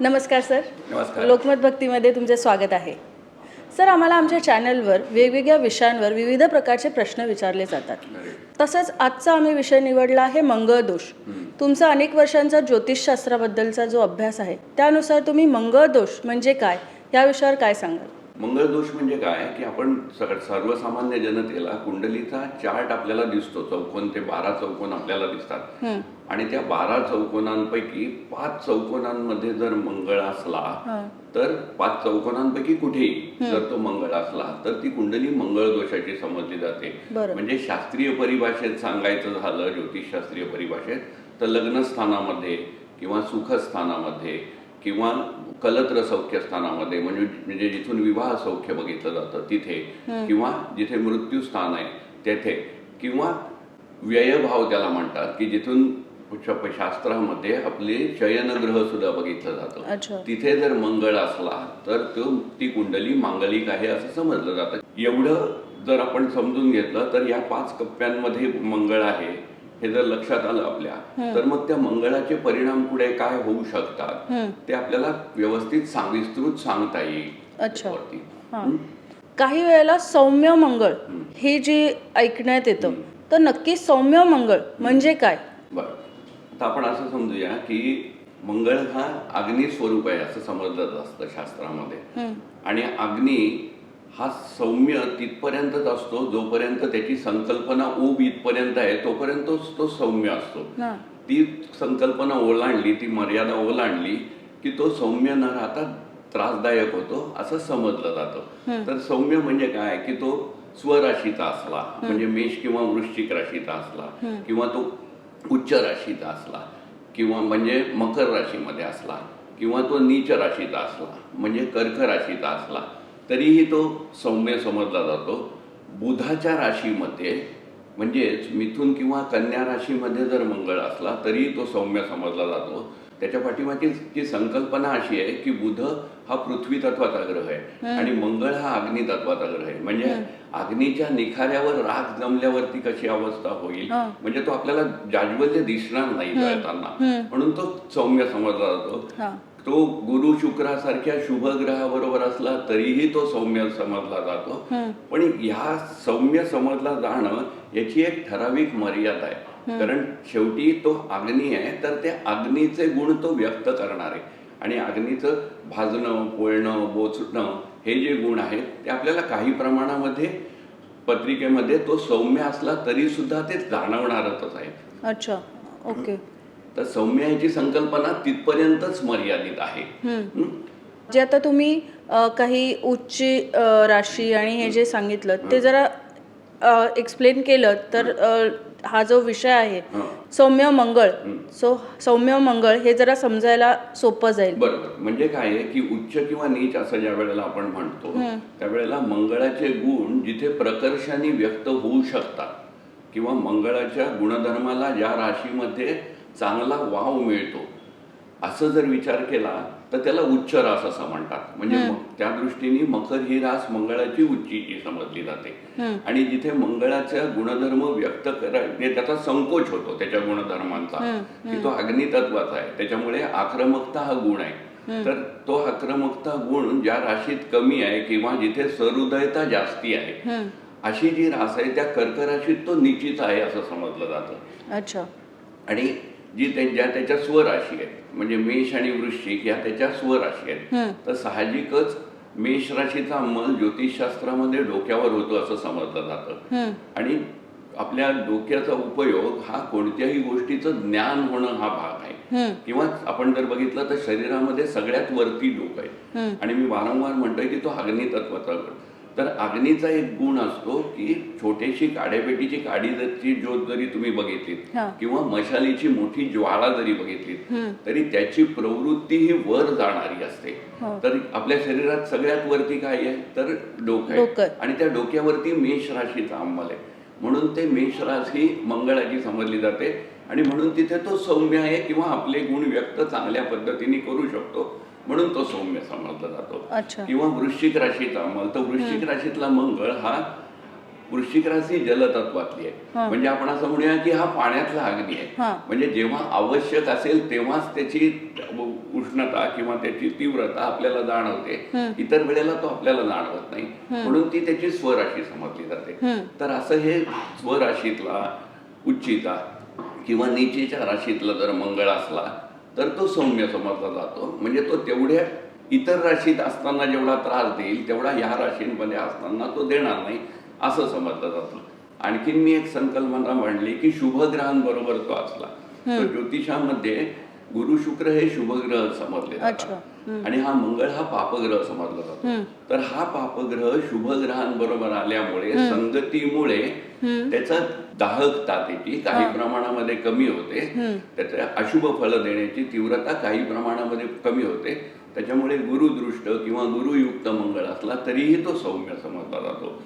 नमस्कार सर. नमस्कार. लोकमत भक्तीमध्ये तुमचे स्वागत आहे. सर आम्हाला आमच्या चॅनलवर वेगवेगळ्या विषयांवर विविध प्रकारचे प्रश्न विचारले जातात. तसंच आजचा आम्ही विषय निवडला आहे मंगळ दोष. तुमचा अनेक वर्षांचा ज्योतिषशास्त्राबद्दलचा जो अभ्यास आहे त्यानुसार तुम्ही मंगळ दोष म्हणजे काय? या विषयावर काय सांगाल? मंगळ दोष म्हणजे काय? की आपण सर्वसामान्य जनतेला कुंडलीचा चार्ट आपल्याला दिसतो. चौकोन ते बारा चौकोन आपल्याला दिसतात. आणि त्या बारा चौकोनांपैकी पाच चौकोनांमध्ये जर मंगळ असला तर पाच चौकोनांपैकी कुठेही जर तो मंगळ असला तर ती कुंडली मंगळ दोषाची समजली जाते. म्हणजे शास्त्रीय परिभाषेत सांगायचं झालं ज्योतिषशास्त्रीय परिभाषेत तर लग्नस्थानामध्ये किंवा सुखस्थानामध्ये किंवा कलत्र सौख्य स्थानामध्ये म्हणजे म्हणजे जिथून विवाह सौख्य बघितलं जातं तिथे किंवा जिथे मृत्यू स्थान आहे तेथे किंवा व्ययभाव त्याला म्हणतात की जिथून शास्त्रामध्ये आपले शयनग्रह सुद्धा बघितलं. जातं. तिथे जर मंगळ असला तर तो ती कुंडली मांगलिक आहे असं समजलं जातं. एवढं जर आपण समजून घेतलं तर या पाच कप्प्यांमध्ये मंगळ आहे हे जर लक्षात आलं आपल्या तर मग त्या मंगळाचे परिणाम पुढे काय होऊ शकतात? ते आपल्याला व्यवस्थित सांग विस्तृत सांगता येईल. अच्छा. काही वेळेला सौम्य मंगळ हे. जे ऐकण्यात येतं तर नक्की सौम्य मंगळ म्हणजे काय? बरं. आता आपण असं समजूया की मंगळ हा अग्नी स्वरूप आहे असं समजलं असतं शास्त्रामध्ये. आणि अग्नी हा सौम्य तिथपर्यंतच असतो जोपर्यंत त्याची संकल्पना ऊब इथपर्यंत आहे तोपर्यंतच तो सौम्य असतो. ती संकल्पना ओलांडली ती मर्यादा ओलांडली की तो सौम्य न राहता त्रासदायक होतो असं समजलं जातं. तर सौम्य म्हणजे काय? की तो स्वराशीचा असला म्हणजे मेष किंवा वृश्चिक राशीचा असला किंवा तो उच्च राशीचा असला किंवा म्हणजे मकर राशीमध्ये असला किंवा तो नीच राशीचा असला म्हणजे कर्क राशीचा असला तरीही तो सौम्य समजला जातो. बुधाच्या राशीमध्ये म्हणजेच मिथुन किंवा कन्या राशीमध्ये जर मंगळ असला तरीही तो सौम्य समजला जातो. त्याच्या पाठीमागची जी संकल्पना अशी आहे की बुध हा पृथ्वी तत्वाचा ग्रह आहे आणि मंगळ हा अग्नी तत्वाचा ग्रह आहे. म्हणजे अग्नीच्या निखाऱ्यावर राख जमल्यावरती कशी अवस्था होईल? म्हणजे तो आपल्याला जाज्वल्य दिसणार नाही जळताना म्हणून तो सौम्य समजला जातो तो गुरु शुक्रासारख्या शुभ ग्रहाबरोबर असला तरीही तो सौम्य समजला जातो. पण ह्या सौम्य समजला जाणं याची एक ठराविक मर्यादा आहे. कारण शेवटी तो अग्नी आहे तर त्या अग्नीचे गुण तो व्यक्त करणार आहे. आणि अग्नीचं भाजणं पोळणं बोचणं हे जे गुण आहेत ते आपल्याला काही प्रमाणामध्ये पत्रिकेमध्ये तो सौम्य असला तरी सुद्धा ते जाणवणारच आहे अच्छा. ओके. तर सौम्य ह्याची संकल्पना तिथपर्यंतच मर्यादित आहे? जे आता तुम्ही काही उच्च राशी आणि हे जे सांगितलं ते जरा एक्सप्लेन केलं तर अ, हा जो विषय आहे. सौम्य मंगळ. सो सौम्य मंगळ हे जरा समजायला सोपं जाईल. बरोबर. म्हणजे काय आहे की उच्च किंवा नीच असं ज्या वेळेला आपण म्हणतो त्यावेळेला मंगळाचे गुण जिथे प्रकर्षाने व्यक्त होऊ शकतात किंवा मंगळाच्या गुणधर्माला ज्या राशीमध्ये चांगला वाव मिळतो असं जर विचार केला तर त्याला उच्च रास असं म्हणतात. म्हणजे त्या दृष्टीने मकर ही रास मंगळाची उच्चीची समजली जाते. आणि जिथे मंगळाचा गुणधर्म व्यक्त करायचे त्याचा संकोच होतो त्याच्या गुणधर्मांचा की तो अग्नितत्वाचा आहे. त्याच्यामुळे आक्रमकता हा गुण आहे. तर तो आक्रमकता गुण ज्या राशीत कमी आहे किंवा जिथे सहृदयता जास्ती आहे अशी जी रास आहे त्या कर्क राशीत तो निश्चित आहे असं समजलं जातं. अच्छा. आणि जी त्या ज्या त्याच्या स्वराशी आहेत म्हणजे मेष आणि वृश्चिक या त्याच्या स्वराशी आहेत तर साहजिकच मेष राशीचा अंमल ज्योतिषशास्त्रामध्ये डोक्यावर होतो असं समजलं जातं. आणि आपल्या डोक्याचा उपयोग हा कोणत्याही गोष्टीचं ज्ञान होणं हा भाग आहे. किंवा आपण जर बघितलं तर शरीरामध्ये सगळ्यात वरती डोकं आहे. आणि मी वारंवार म्हणतोय की तो अग्नी तत्वाचा गण. तर अग्नीचा एक गुण असतो की छोटीशी काड्यापेटीची काडी ज्योत जरी तुम्ही बघितलीत हा. किंवा मशालीची मोठी ज्वाळा जरी बघितलीत तरी त्याची प्रवृत्ती ही वर जाणारी असते. तर आपल्या शरीरात सगळ्यात वरती काय आहे? तर डोकं डोकं. आहे आणि त्या डोक्यावरती मेष राशीचा अंमल आहे. म्हणून ते मेष राशी मंगळाची समजली जाते. आणि म्हणून तिथे तो सौम्य आहे किंवा आपले गुण व्यक्त चांगल्या पद्धतीने करू शकतो. म्हणून तो सौम्य समजला जातो. किंवा वृश्चिक राशीचा अंमल तर वृश्चिक राशीतला मंगळ हा वृश्चिक राशी जलतत्वातली आहे. म्हणजे आपण असं म्हणूया की हा पाण्यातला अग्नी आहे. म्हणजे जेव्हा आवश्यक असेल तेव्हाच त्याची उष्णता किंवा त्याची तीव्रता आपल्याला जाणवते. इतर वेळेला तो आपल्याला जाणवत नाही. म्हणून ती त्याची स्वराशी समजली जाते. तर असं हे स्वराशीतला उच्चिता किंवा नीचेच्या राशीतला जर मंगळ असला तर तो सौम्य समजला जातो. म्हणजे तो तेवढ्या इतर राशीत असताना जेवढा त्रास देईल तेवढा ह्या राशींमध्ये असताना तो देणार नाही असं समजलं जातं. आणखीन मी एक संकल्पना मांडली की शुभग्रहांबरोबर तो असला. तर ज्योतिषामध्ये गुरु शुक्र हे शुभग्रह समजले जातात. आणि हा मंगळ हा पापग्रह समजला जातो. तर हा पापग्रह शुभग्रहांबरोबर आल्यामुळे संगतीमुळे त्याचा दाहकता त्याची काही प्रमाणामध्ये कमी होते. त्याच्या अशुभ फल देण्याची तीव्रता काही प्रमाणामध्ये कमी होते. त्याच्यामुळे गुरुदृष्ट किंवा गुरुयुक्त मंगळ असला तरीही तो सौम्य समजला जातो.